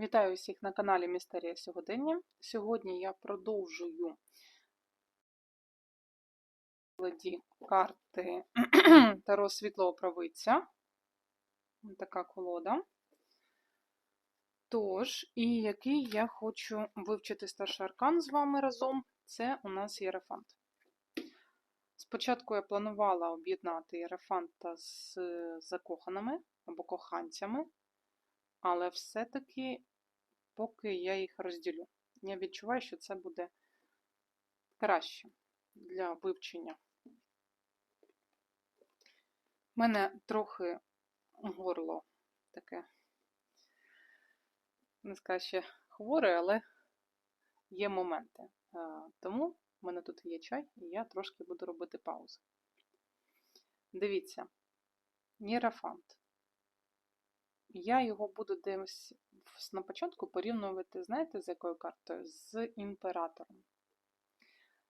Вітаю всіх на каналі Містерія Сьогодення. Сьогодні я продовжую карти Таро Світлого Правиця. Така колода. Тож, і який я хочу вивчити старший аркан з вами разом, це у нас Єрафант. Спочатку я планувала об'єднати Єрафанта з закоханими або коханцями, але все-таки поки я їх розділю. Я відчуваю, що це буде краще для вивчення. У мене трохи горло таке, не скажу ще хворе, але є моменти. Тому в мене тут є чай, і я трошки буду робити паузу. Дивіться, Єрафант. Я його буду десь на початку порівнювати, знаєте, з якою картою? З імператором.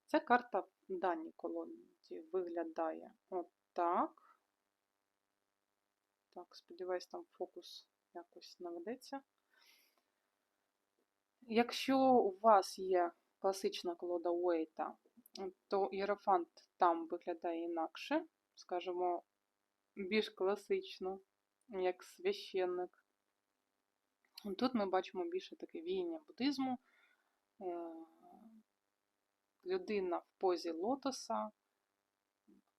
Ця карта в даній колоді виглядає отак. Так, сподіваюсь, там фокус якось наведеться. Якщо у вас є класична колода Уейта, то Єрофант там виглядає інакше, скажімо, більш класично, як священник. Тут ми бачимо більше таке віяння буддизму. Е, людина в позі лотоса,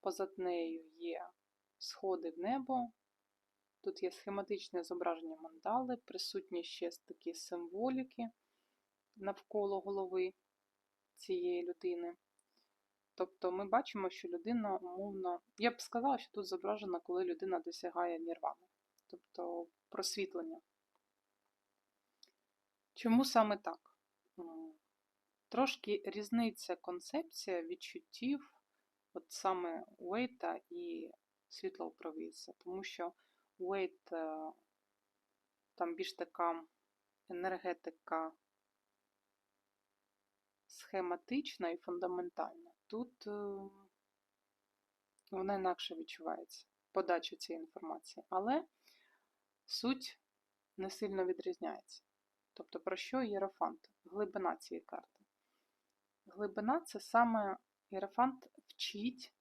позад нею є сходи в небо. Тут є схематичне зображення мандали, присутні ще такі символіки навколо голови цієї людини. Тобто ми бачимо, що людина умовно, я б сказала, що тут зображена, коли людина досягає нірвани, тобто просвітлення. Чому саме так? Трошки різниця концепція відчуттів, от саме Уейта і світлого провідця, тому що Уейт е, там більш така енергетика схематична і фундаментальна. Тут е, вона інакше відчувається, подача цієї інформації, але суть не сильно відрізняється. Тобто, про що єрофант? Глибина цієї карти. Глибина це саме єрофант вчить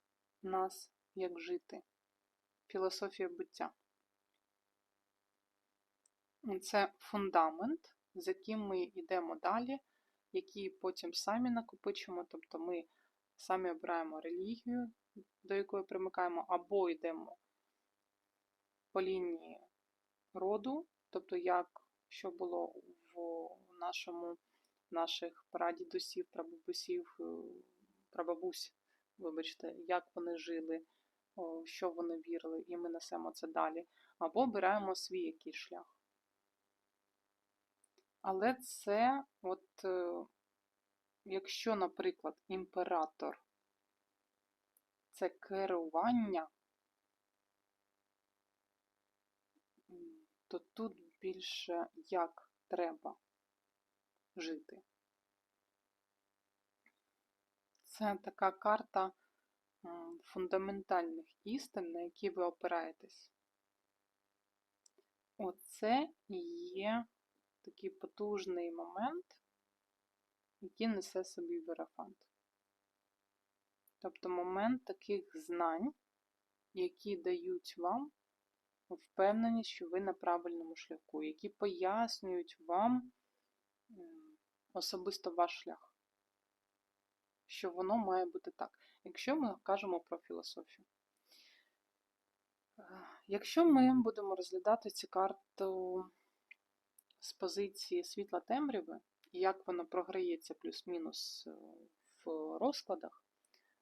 нас, як жити. Філософія буття. Це фундамент, з яким ми йдемо далі, який потім самі накопичимо, тобто ми самі обираємо релігію, до якої примикаємо, або йдемо по лінії роду, тобто як що було в нашому, наших прадідусів, прабабусів, е, прабабусь, вибачте, як вони жили, що вони вірили, і ми несемо це далі. Або обираємо свій якийсь шлях. Але це, от, е, якщо, наприклад, імператор це керування, то тут більше як треба жити. Це така карта фундаментальних істин, на які ви опираєтесь. Оце є такий потужний момент, який несе собі верафант. Тобто момент таких знань, які дають вам впевненість, що ви на правильному шляху, які пояснюють вам особисто ваш шлях, що воно має бути так. Якщо ми кажемо про філософію. Якщо ми будемо розглядати цю карту з позиції світла темряви, і як воно програється плюс-мінус е, в розкладах,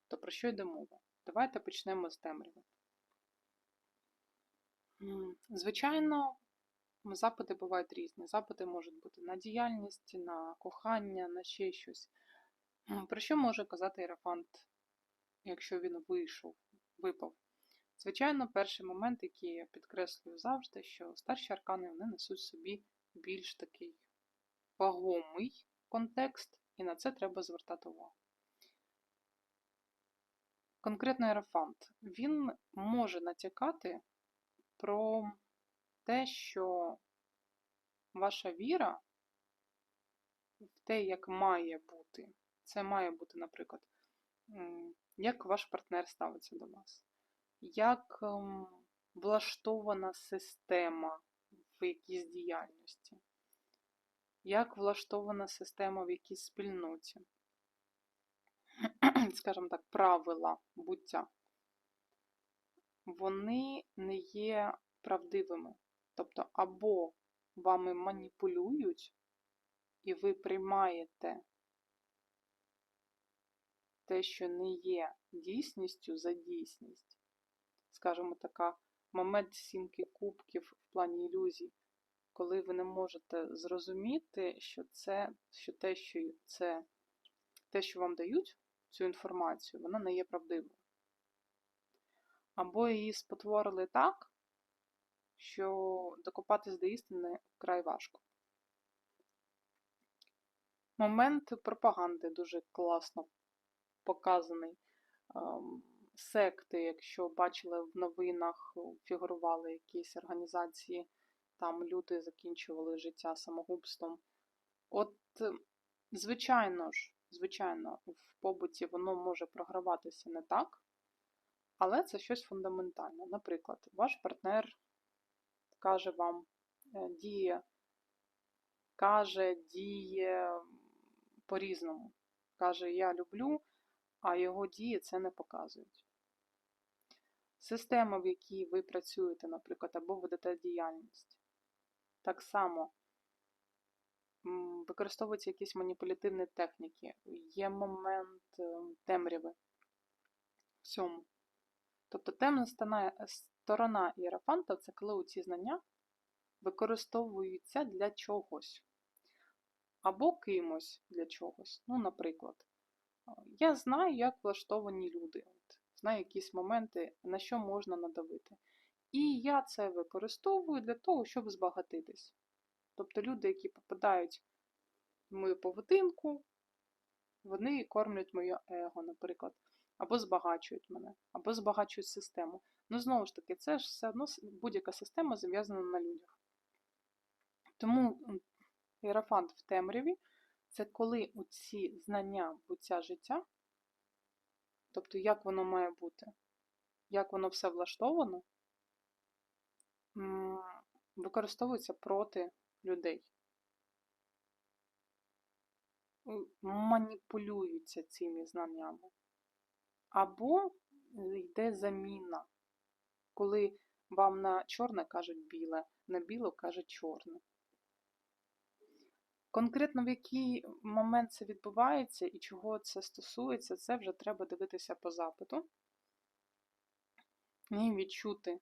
то про що йде мова? Давайте почнемо з темряви. Звичайно, запити бувають різні. Запити можуть бути на діяльність, на кохання, на ще щось. Про що може казати Ерафант, якщо він вийшов, випав? Звичайно, перший момент, який я підкреслюю завжди, що старші аркани вони несуть собі більш такий вагомий контекст, і на це треба звертати увагу. Конкретно Ерафант, він може натякати про те, що ваша віра в те, як має бути. Це має бути, наприклад, як ваш партнер ставиться до вас, як ем, влаштована система в якійсь діяльності, як влаштована система в якійсь спільноті, скажімо так, правила буття. Вони не є правдивими. Тобто, або вами маніпулюють, і ви приймаєте те, що не є дійсністю за дійсність. Скажімо, така момент сімки кубків в плані ілюзій, коли ви не можете зрозуміти, що це, що те, що це те, що вам дають, цю інформацію, вона не є правдивою. Або її спотворили так, що докопатись до істини вкрай важко. Момент пропаганди дуже класно показаний. Ем, Секти, якщо бачили в новинах, фігурували якісь організації, там люди закінчували життя самогубством. От, звичайно ж, звичайно, в побуті воно може програватися не так, але це щось фундаментальне. Наприклад, ваш партнер каже вам, е, діє, каже, діє по-різному. Каже, я люблю, а його дії це не показують. Система, в якій ви працюєте, наприклад, або ведете діяльність, так само використовуються якісь маніпулятивні техніки, є момент е, темряви в цьому. Тобто темна сторона іерафанта це коли ці знання використовуються для чогось. Або кимось для чогось. Ну, наприклад, я знаю, як влаштовані люди. Знаю якісь моменти, на що можна надавити. І я це використовую для того, щоб збагатитись. Тобто люди, які попадають в мою поведінку, вони кормлять моє его, наприклад, або збагачують мене, або збагачують систему. Ну, знову ж таки, це ж все одно будь-яка система зав'язана на людях. Тому іерафант в темряві це коли оці знання буття життя, тобто як воно має бути, як воно все влаштовано, використовується проти людей. Маніпулюються цими знаннями. Або йде заміна, коли вам на чорне кажуть біле, на біло кажуть чорне. Конкретно в який момент це відбувається і чого це стосується, це вже треба дивитися по запиту і відчути.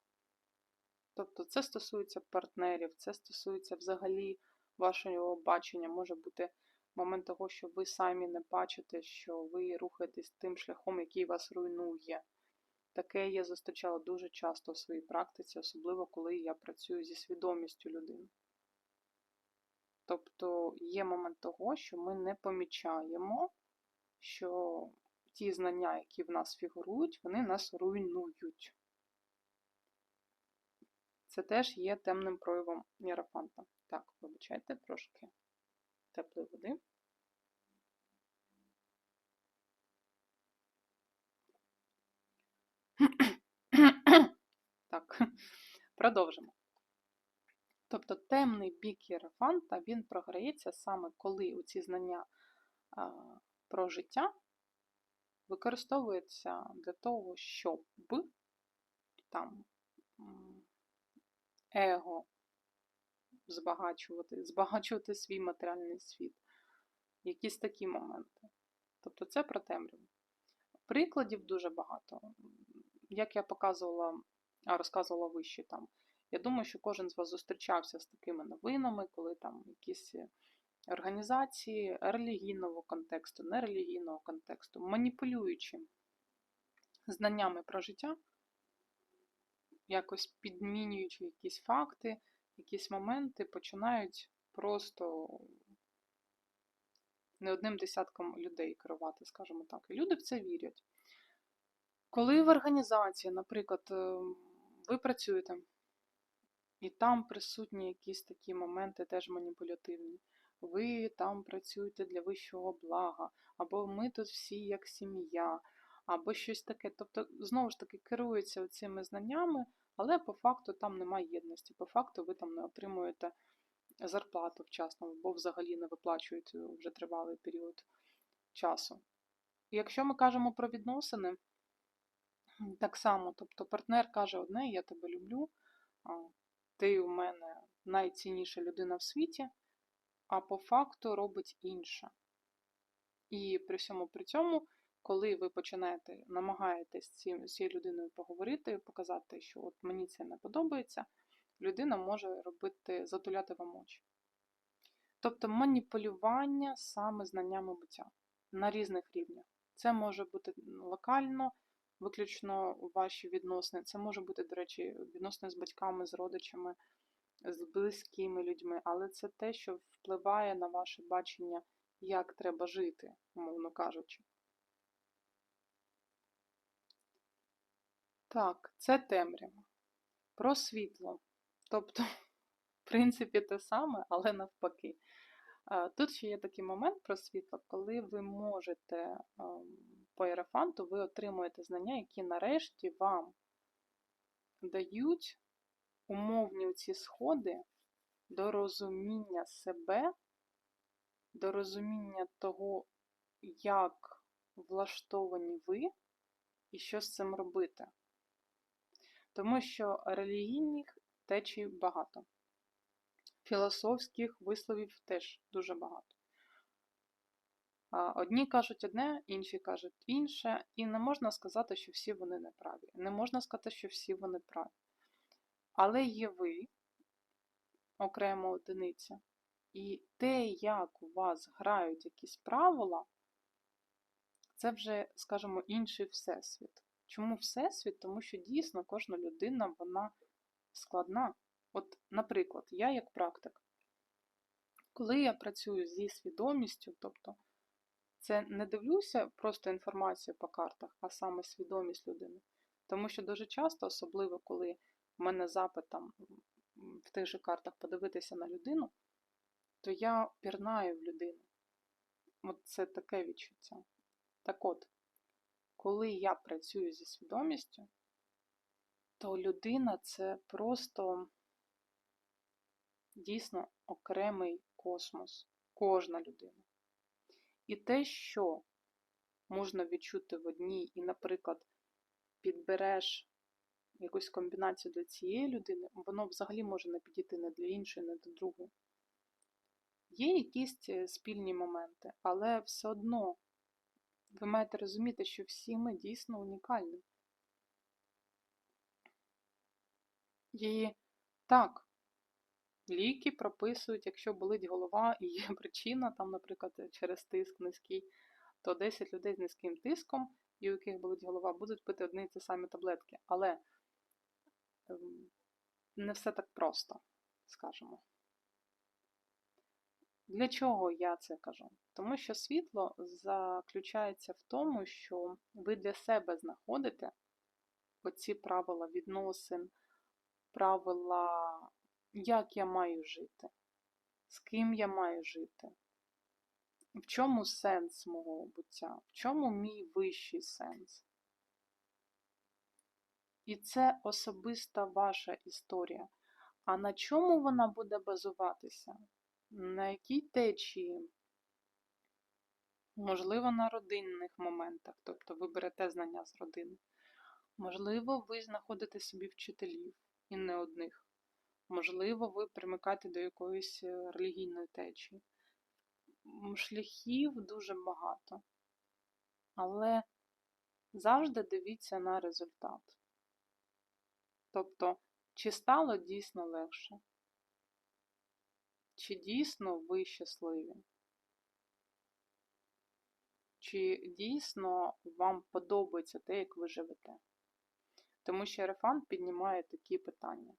Тобто це стосується партнерів, це стосується взагалі вашого бачення. Може бути момент того, що ви самі не бачите, що ви рухаєтесь тим шляхом, який вас руйнує. Таке я зустрічала дуже часто в своїй практиці, особливо коли я працюю зі свідомістю людини. Тобто є момент того, що ми не помічаємо, що ті знання, які в нас фігурують, вони нас руйнують. Це теж є темним проявом єрафанта. Так, вибачайте трошки теплої води. Так, продовжимо. Тобто темний бік єрафанта, він програється саме коли у ці знання про життя використовуються для того, щоб там его збагачувати, збагачувати свій матеріальний світ. Якісь такі моменти. Тобто це про темряву. Прикладів дуже багато. Як я показувала, а розказувала вище там. Я думаю, що кожен з вас зустрічався з такими новинами, коли там якісь організації релігійного контексту, нерелігійного контексту, маніпулюючи знаннями про життя, якось підмінюючи якісь факти, якісь моменти, починають просто не одним десятком людей керувати, скажімо так. І люди в це вірять. Коли в організації, наприклад, ем, ви працюєте І там присутні якісь такі моменти теж маніпулятивні. Ви там працюєте для вищого блага, або ми тут всі як сім'я, або щось таке. Тобто, знову ж таки, керуються цими знаннями, але по факту там немає єдності. По факту ви там не отримуєте зарплату вчасно, або взагалі не виплачуєте вже тривалий період часу. І якщо ми кажемо про відносини, так само, тобто партнер каже одне, я тебе люблю, ти у мене найцінніша людина в світі, а по факту робить інше. І при всьому при цьому, коли ви починаєте, намагаєтесь з цією людиною поговорити, показати, що от мені це не подобається, людина може робити, затуляти вам очі. Тобто маніпулювання саме знаннями буття на різних рівнях. Це може бути локально, виключно ваші відносини. Це може бути, до речі, відносини з батьками, з родичами, з близькими людьми, але це те, що впливає на ваше бачення, як треба жити, умовно кажучи. Так, це темрява. Про світло. Тобто, в принципі, те саме, але навпаки. Тут ще є такий момент про світло, коли ви можете ем, по ерафанту, ви отримуєте знання, які нарешті вам дають умовні ці сходи до розуміння себе, до розуміння того, як влаштовані ви і що з цим робити. Тому що релігійних течій багато. Філософських висловів теж дуже багато. Одні кажуть одне, інші кажуть інше, і не можна сказати, що всі вони неправі. Не можна сказати, що всі вони праві. Але є ви, окрема одиниця, і те, як у вас грають якісь правила, це вже, скажімо, інший всесвіт. Чому всесвіт? Тому що дійсно кожна людина вона складна. От, наприклад, я як практик, коли я працюю зі свідомістю, тобто це не дивлюся просто інформацію по картах, а саме свідомість людини. Тому що дуже часто, особливо коли в мене запит там в тих же картах подивитися на людину, то я пірнаю в людину. От це таке відчуття. Так от, коли я працюю зі свідомістю, то людина це просто дійсно окремий космос, кожна людина. І те, що можна відчути в одній, і, наприклад, підбереш якусь комбінацію для цієї людини, воно взагалі може не підійти не для іншої, не для другої. Є якісь е, спільні моменти, але все одно ви маєте розуміти, що всі ми дійсно унікальні. І так, ліки прописують, якщо болить голова і є причина, там, наприклад, через тиск низький, то 10 людей з низьким тиском, і у яких болить голова, будуть пити одні і ті самі таблетки. Але ем, не все так просто, скажімо. Для чого я це кажу? Тому що світло заключається в тому, що ви для себе знаходите оці правила відносин, правила, як я маю жити, з ким я маю жити, в чому сенс мого буття, в чому мій вищий сенс. І це особиста ваша історія. А на чому вона буде базуватися? На якій течії? Можливо, на родинних моментах, тобто ви берете знання з родини. Можливо, ви знаходите собі вчителів і не одних. Можливо, ви примикаєте до якоїсь е, релігійної течії. Шляхів дуже багато. Але завжди дивіться на результат. Тобто, чи стало дійсно легше? Чи дійсно ви щасливі? Чи дійсно вам подобається те, як ви живете? Тому що Ерефан піднімає такі питання.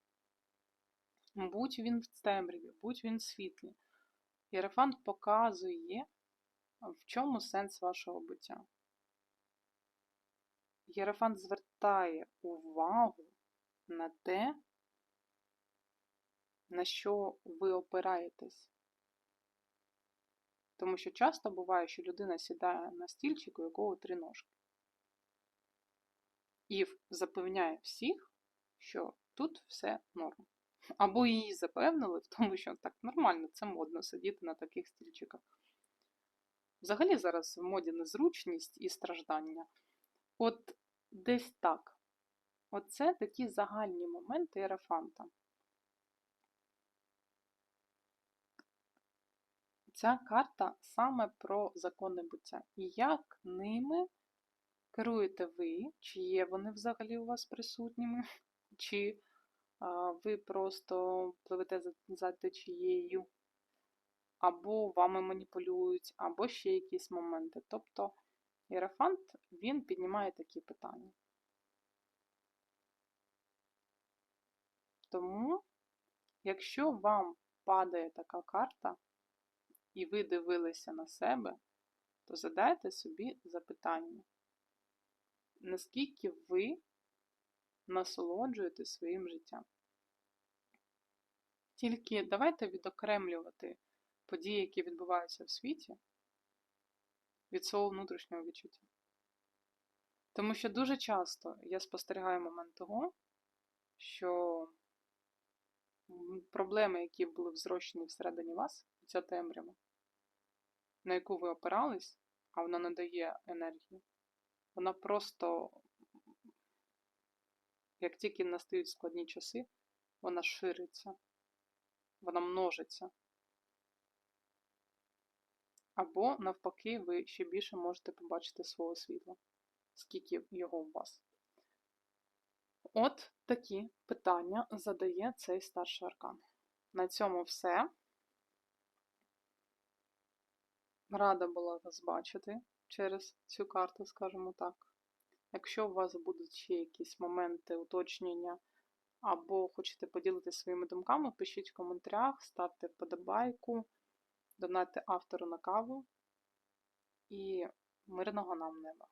Будь він в темряві, будь він світлі. Єрефант показує, в чому сенс вашого буття. Єрефант звертає увагу на те, на що ви опираєтесь. Тому що часто буває, що людина сідає на стільчик, у якого три ножки. І запевняє всіх, що тут все норм. Або її запевнили в тому, що так нормально, це модно сидіти на таких стільчиках. Взагалі зараз в моді незручність і страждання. От десь так. Оце такі загальні моменти ерафанта. Ця карта саме про закони буття. І як ними керуєте ви, чи є вони взагалі у вас присутніми, чи ви просто пливете за, течією, або вами маніпулюють, або ще якісь моменти. Тобто Єрофант, він піднімає такі питання. Тому, якщо вам падає така карта, і ви дивилися на себе, то задайте собі запитання, наскільки ви насолоджуєте своїм життям. Тільки давайте відокремлювати події, які відбуваються в світі, від свого внутрішнього відчуття. Тому що дуже часто я спостерігаю момент того, що проблеми, які були взрощені всередині вас, ця темрява, на яку ви опирались, а вона не дає енергії, вона просто, як тільки настають складні часи, вона шириться, вона множиться. Або, навпаки, ви ще більше можете побачити свого світла, скільки його у вас. От такі питання задає цей старший аркан. На цьому все. Рада була вас бачити через цю карту, скажімо так. Якщо у вас будуть ще якісь моменти уточнення, або хочете поділитися своїми думками, пишіть в коментарях, ставте вподобайку, донайте автору на каву і мирного нам неба!